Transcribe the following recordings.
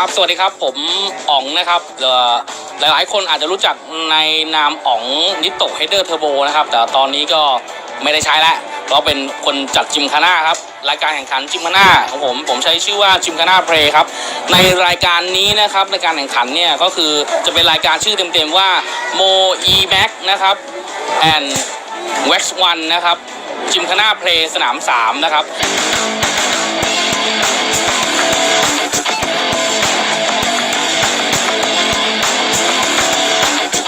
ครับ สวัสดีครับ ผมอ๋องนะครับเอ่อหลายๆคนอาจจะรู้จักในนามอ๋องนิโตเฮเดอร์เทอร์โบนะครับ แต่ตอนนี้ก็ไม่ได้ใช้แล้วเพราะเป็นคนจัดจิมคาน่าครับ รายการแข่งขันจิมคาน่าของผมผมใช้ชื่อว่าจิมคาน่าเพลครับ ในรายการนี้นะครับในการแข่งขันเนี่ยก็คือจะเป็นรายการชื่อเต็มๆว่า Mo E Max นะครับ and Wax One นะครับจิมคาน่าเพลสนาม3นะครับ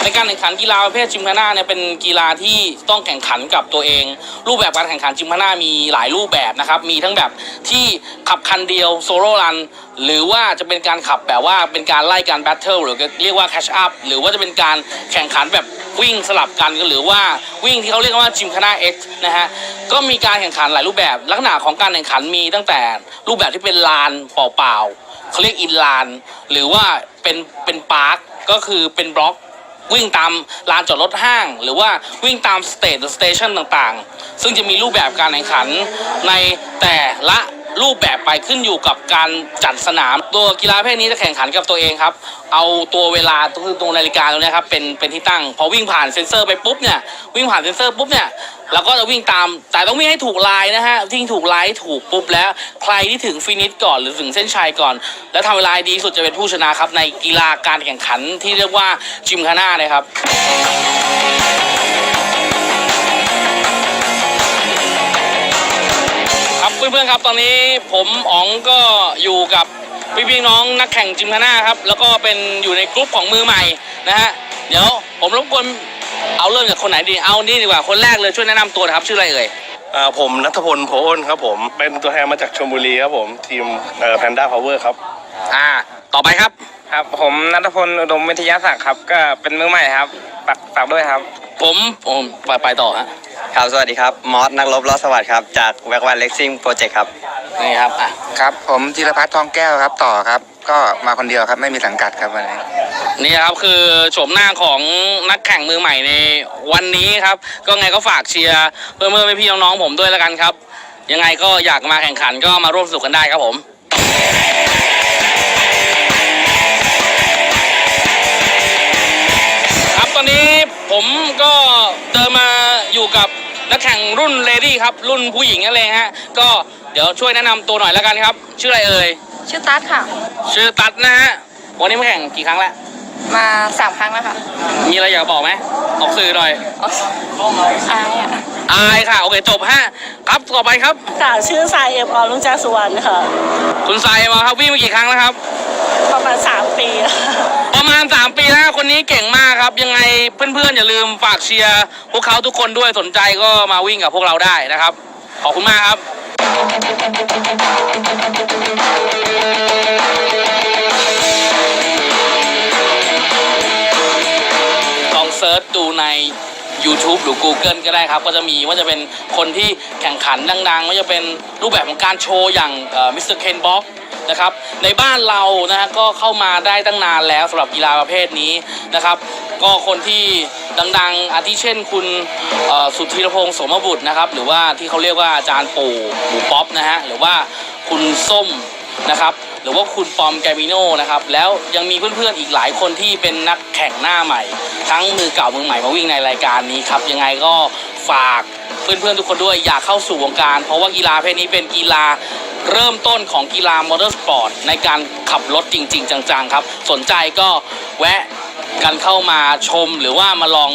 ในการแข่งขันกีฬาประเภทจิมคาน่าเนี่ยเป็นกีฬาที่ต้องแข่งขันกับตัวเอง รูปแบบการแข่งขันจิมคาน่ามีหลายรูปแบบนะครับ มีทั้งแบบที่ขับคันเดียวโซโล่รันหรือว่าจะเป็นการขับแบบว่าเป็นการไล่การแบทเทิลหรือเรียกว่าแคชอัพหรือว่าจะเป็นการแข่งขันแบบวิ่งสลับกันหรือว่าวิ่งที่เขาเรียกว่าจิมคาน่าเอ็กซ์นะฮะก็มีการแข่งขันหลายรูปแบบ ลักษณะของการแข่งขันมีตั้งแต่รูปแบบที่เป็นลานเปล่าๆเขาเรียกอินลาน หรือว่าเป็นเป็นพาร์คก็คือเป็นบล็อก วิ่งตามลานจอดรถห้าง หรือว่าวิ่งตามสเตทหรือสเตชันต่างๆ ซึ่งจะมีรูปแบบการแข่งขันในแต่ละ รูปแบบไปขึ้นอยู่กับการจัดสนาม ตัวกีฬาประเพศนี้จะแข่งขันกับตัวเองครับ เอาตัวเวลาคือตัวนาฬิกาตรงนี้ครับเป็นเป็นที่ตั้งพอวิ่งผ่านเซ็นเซอร์ไปปุ๊บเนี่ยวิ่งผ่านเซ็นเซอร์ปุ๊บเนี่ยเราก็จะวิ่งตาม แต่ต้องวิ่งให้ถูกลายนะฮะวิ่งถูกลายถูกปุ๊บแล้วใครที่ถึงฟินิชก่อนหรือถึงเส้นชัยก่อน แล้วทำเวลาดีสุดจะเป็นผู้ชนะครับในกีฬาการแข่งขันที่เรียกว่าจิมคาน่านะครับ ครับเพื่อนๆครับ ตอนนี้ผมอ๋องก็อยู่กับพี่ๆน้องนักแข่งจิมคาน่าครับ แล้วก็เป็นอยู่ในกลุ่มของมือใหม่นะฮะ เดี๋ยวผมรบกวนเอาเริ่มจากคนไหนดี เอานี่ดีกว่า คนแรกเลยช่วยแนะนำตัวนะครับ ชื่ออะไรเอ่ย อ่าผมนัทพลโพอ้นครับผม เป็นตัวแทนมาจากชลบุรีครับผม ทีมแพนด้าพาวเวอร์ครับ อ่า ต่อไปครับ ครับผมนัทพลอุดมวิทยาศักดิ์ครับ ก็เป็นมือใหม่ครับฝากฝากด้วยครับ ผมผมไปไปต่อฮะ ครับสวัสดีครับมอสนักรบลอดสวัสดิ์ครับจากแวกวันเล็กซิ่งโปรเจกต์ครับนี่ครับอะครับผมจิรพัฒน์ทองแก้วครับต่อครับ ก็มาคนเดียวครับไม่มีสังกัดครับวันนี้นี่ครับคือโฉมหน้าของนักแข่งมือใหม่ในวันนี้ครับ ก็ไงก็ฝากเชียร์เพื่อนเพื่อนพี่ๆน้องๆผมด้วยแล้วกันครับ ยังไงก็อยากมาแข่งขันก็มาร่วมสนุกกันได้ครับผมครับตอนนี้ผมก็เดินมาอยู่กับ นักแข่งรุ่นเลดี้ครับ รุ่นผู้หญิงนั่นเองฮะ ก็เดี๋ยวช่วยแนะนำตัวหน่อยแล้วกันครับ ชื่ออะไรเอ่ย ชื่อตั๊ดค่ะ ชื่อตัดนะฮะ วันนี้มาแข่งกี่ครั้งแล้วมาสามครั้งแล้วค่ะมีอะไรอยากบอกไหมออกสื่อหน่อย อ๋ออายอะอายค่ะ โอเค จบฮะครับ ต่อไปครับ ค่ะชื่อสายเอ็มออลุงจาสุวรรณค่ะ คุณทรายมาครับวิ่งมากี่ครั้งแล้วครับ ประมาณ 3 ปีแล้ว ประมาณ 3 ปีแล้วคนนี้เก่งมากครับ ยังไงเพื่อนๆอย่าลืมฝากเชียร์พวกเขาทุกคนด้วยสนใจก็มาวิ่งกับพวกเราได้นะครับ ขอบคุณมากครับ ลองเซิร์ชดูใน YouTube หรือ Google ก็ได้ครับ ก็จะมีว่าจะเป็นคนที่แข่งขันดังๆว่าจะเป็นรูปแบบของการโชว์อย่างมิสเตอร์เคนบ็อก นะครับ ในบ้านเรานะฮะก็เข้ามาได้ตั้งนานแล้วสำหรับกีฬาประเภทนี้นะครับ ก็คนที่ดังๆอาทิเช่นคุณสุธิรพงศ์สมบุตรนะครับ หรือว่าที่เขาเรียกว่าอาจารย์ปู่หมูป๊อปนะฮะหรือว่าคุณส้มนะครับหรือว่าคุณปอมแกมิโนนะครับ แล้วยังมีเพื่อนๆอีกหลายคนที่เป็นนักแข่งหน้าใหม่ ทั้งมือเก่ามือใหม่มาวิ่งในรายการนี้ครับ ยังไงก็ฝากเพื่อนๆทุกคนด้วยอยากเข้าสู่วงการ เพราะว่ากีฬาประเพศนี้เป็นกีฬา เริ่มต้นของกีฬามอเตอร์สปอร์ตในการขับรถจริง ๆ จังๆครับ สนใจก็แวะกันเข้ามาชมหรือว่ามาลอง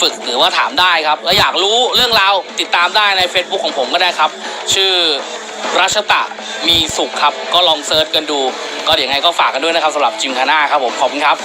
ฝึกหรือว่าถามได้ครับ แล้วอยากรู้เรื่องราวติดตามได้ใน Facebook ของผมก็ได้ครับ ชื่อรัชตะมีสุขครับ ก็ลองเซิร์ชกันดู ก็เดี๋ยวยังไงก็ฝากกันด้วยนะครับสำหรับจิมคาน่าครับผม ขอบคุณครับ